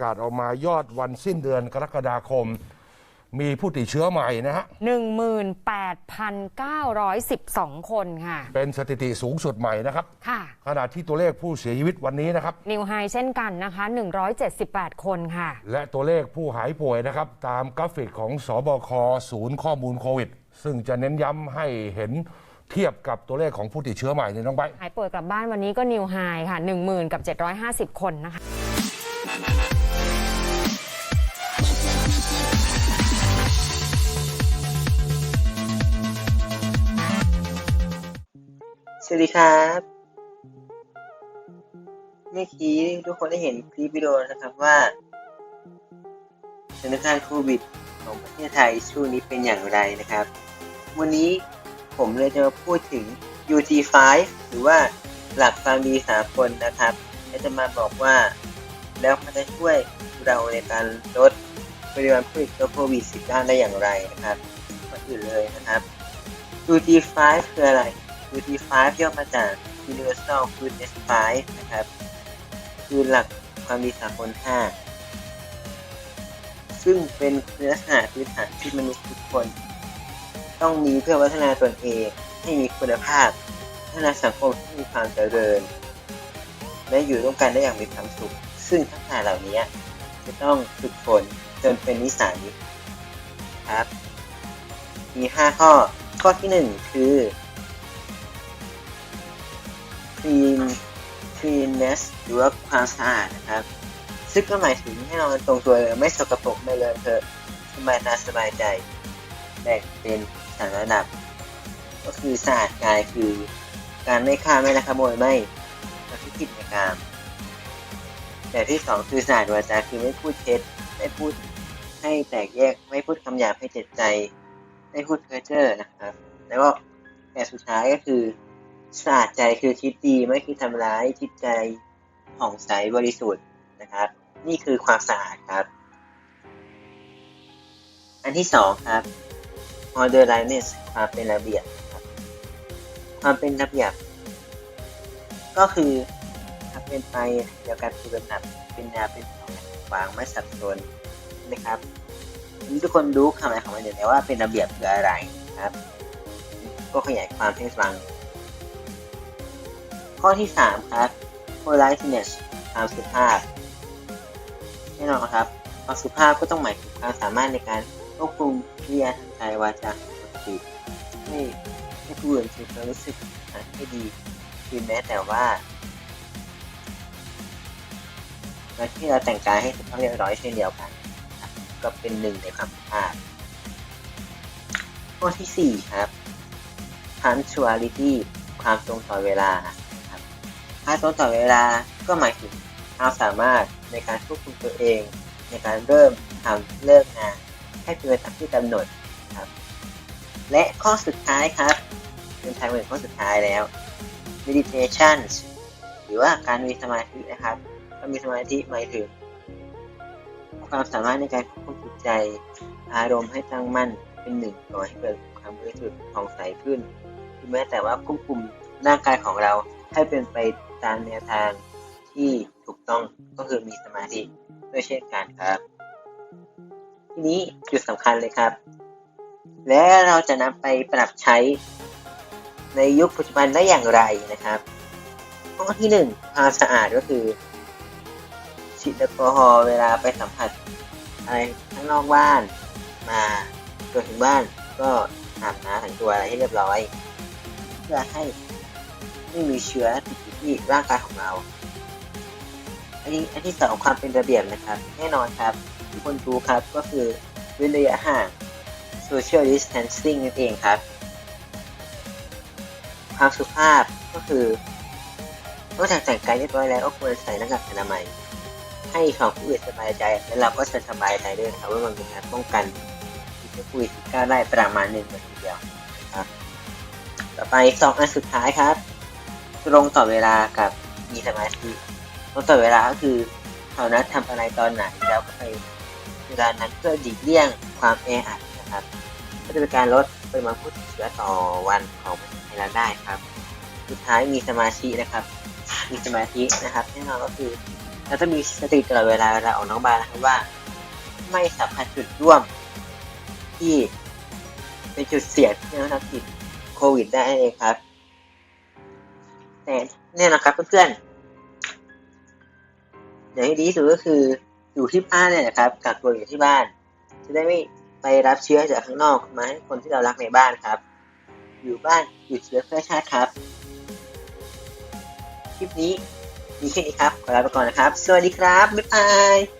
ประกาศออกมายอดวันสิ้นเดือนกรกฎาคม มีผู้ติดเชื้อใหม่นะฮะ 18,912 คนค่ะ เป็นสถิติสูงสุดใหม่นะครับ ค่ะ ขณะที่ตัวเลขผู้เสียชีวิตวันนี้นะครับ นิวไฮเช่นกันนะคะ 178 คนค่ะ และตัวเลขผู้หายป่วยนะครับ ตามกราฟิกของสอบคศูนย์ข้อมูลโควิด ซึ่งจะเน้นย้ำให้เห็นเทียบกับตัวเลขของผู้ติดเชื้อใหม่เนี่ยน้องใบร์ทหายป่วยกลับบ้านวันนี้ก็นิวไฮค่ะ 10,000กับ750 คนนะคะ วัสดีครับ เมื่อกี้ทุกคนได้เห็นคลิปวิดีโอนะครับว่าสถานการณ์โควิดของประเทศไทยช่วงนี้เป็นอย่างไรนะครับ วันนี้ผมเลยจะมาพูดถึง UT5 หรือว่าหลักความดีสากลนะครับ และจะมาบอกว่า แล้วมันจะช่วยเราในการลดปริมาณผู้ติดเชื้อโควิด -19 ได้อย่างไรนะครับก่อนอื่นเลยนะครับ UT5 คืออะไร UT5 ย่อมาจาก Universal Goodness 5 นะครับ คือหลักความดีสากล5ซึ่งเป็นคุณลักษณะพื้นฐานที่มนุษย์ทุกคน ต้องมีเพื่อพัฒนาตนเองให้มีคุณภาพ พัฒนาสังคมที่มีความเจริญ และอยู่ร่วมกันได้อย่างมีความสุข ซึ่งทักษะเหล่านี้จะต้องฝึกฝนจนเป็นนิสัยครับ มี 5 ข้อ ข้อที่ 1 คือ clean cleanness หรือว่าความสะอาดนะครับ ซึ่งก็หมายถึงให้นอนตรงตัวเลยไม่สกปรกไม่เลอะเทอะสบายตาสบายใจแบ่งเป็นสามระดับ ก็คือสะอาดกายคือการไม่ฆ่าไม่ลักขโมยไม่ประพฤติผิดในกามแบบที่สองคือสะอาดวาจาคือไม่พูดเท็จไม่พูดให้แตกแยกไม่พูดคำหยาบให้เจ็บใจ ไม่พูดเพ้อเจ้อนะครับ แล้วก็แบบสุดท้ายก็คือ สะอาดใจคือคิดดีไม่คิดทำร้ายจิตใจผ่องใสบริสุทธิ์นะครับ นี่คือความสะอาดครับ อันที่สองครับ orderliness ความเป็นระเบียบครับความเป็นระเบียบ ก็คือทำเป็นไปเดียวกันคือลำดับเป็นแนวเป็นแถววางไม่สับสนนะครับทุกคนรู้คำหมายของมันอยู่แล้วว่าเป็นระเบียบคืออะไรครับ ก็ขยายความให้ฟัง ข้อที่ 3 ครับ politeness ความสุภาพ แน่นอนครับ ความสุภาพก็ต้องหมายถึงความสามารถในการควบคุมวิยาทางกายวาจาของปกติให้ให้ผู้อื่นมีความรู้สึกให้ดีคือแม้แต่ว่ากาที่เราแต่งกายให้สุภาพเรียบร้อยเช่นเดียวกัน ก็เป็นหนึ่งในความสุภาพข้อที่ 4 ครับ punctuality ความตรงต่อเวลา กามตรงต่อเวลาก็หมายถึงความสามารถในการควบคุมตัวเอง ในการเริ่มทำเลิกงานให้เป็นไปตามที่กำหนดครับ และข้อสุดท้ายครับ เป็นทางเป็นข้อสุดท้ายแล้ว meditation หรือว่าการมีสมาธินะครับการมีสมาธิหมายถึงความสามารถในการควบคุมจิตใจ อารมณ์ให้ตั้งมั่นเป็นหนึ่งก่อให้เกิดความบริสุทธิ์ผ่องใสขึ้นคือแม้แต่ว่าควบคุมร่างกายของเราให้เป็นไป ตามแนวทางที่ถูกต้องก็คือมีสมาธิด้วยเช่นกันครับ ทีนี้จุดสำคัญเลยครับ และเราจะนำไปปรับใช้ในยุคปัจจุบันได้อย่างไรนะครับ ข้อที่หนึ่งความสะอาดก็คือฉีดแอลกอฮอล์เวลาไปสัมผัสอะไรข้างนอกบ้านมาจนถึงบ้านก็อาบน้ำแต่งตัวอะไรให้เรียบร้อย เพื่อให้ ไม่มีเชื้อติดอยู่ที่ร่างกายของเรา อันนี้อันที่สองความเป็นระเบียบนะครับ แน่นอนครับทุกคนรู้ครับก็คือเว้นระยะห่าง social distancing นั่นเองครับ ความสุภาพก็คือนอกจากแต่งกายเรียบร้อยแล้วก็ควรใส่หน้ากากอนามัย ให้ของผู้อื่นสบายใจ และเราก็จะสบายใจด้วยครับว่ามันเป็นการป้องกันที่จะคุยสิบเก้าได้ประมาณหนึ่งเลยทีเดียวครับ ต่อไปสองอันสุดท้ายครับ ตรงต่อเวลากับมีสมาธิตรงต่อเวลาก็คือเขานัดทำอะไรตอนไหนแล้วก็ไปเวลานั้นเพื่อหลีกเลี่ยงความแออัดนะครับ ก็จะเป็นการลดปริมาณผู้ติดเชื้อต่อวันของประเทศไทยเราได้ครับ สุดท้ายมีสมาธินะครับ มีสมาธินะครับแน่นอนก็คือเราต้องมีสติตลอดเวลาเวลาออกนอกบ้านนะครับว่า ไม่สัมผัสจุดร่วมที่เป็นจุดเสี่ยงที่เราติดโควิดได้เองครับ แต่ยน่นอนครับเพื่อนๆอย่างที่ดีที่สุดก็คืออยู่ที่บ้านเนี่ยนะครับกักตัวอยู่ที่บ้าน จะได้ไม่ไปรับเชื้อจากข้างนอกมาให้คนที่เรารักในบ้านครับ อยู่บ้านหยุดเชื้อเพื่อชาติครับ คลิปนี้มีแค่นี้ครับ ขอลาไปก่อนนะครับ สวัสดีครับ บ๊ายบาย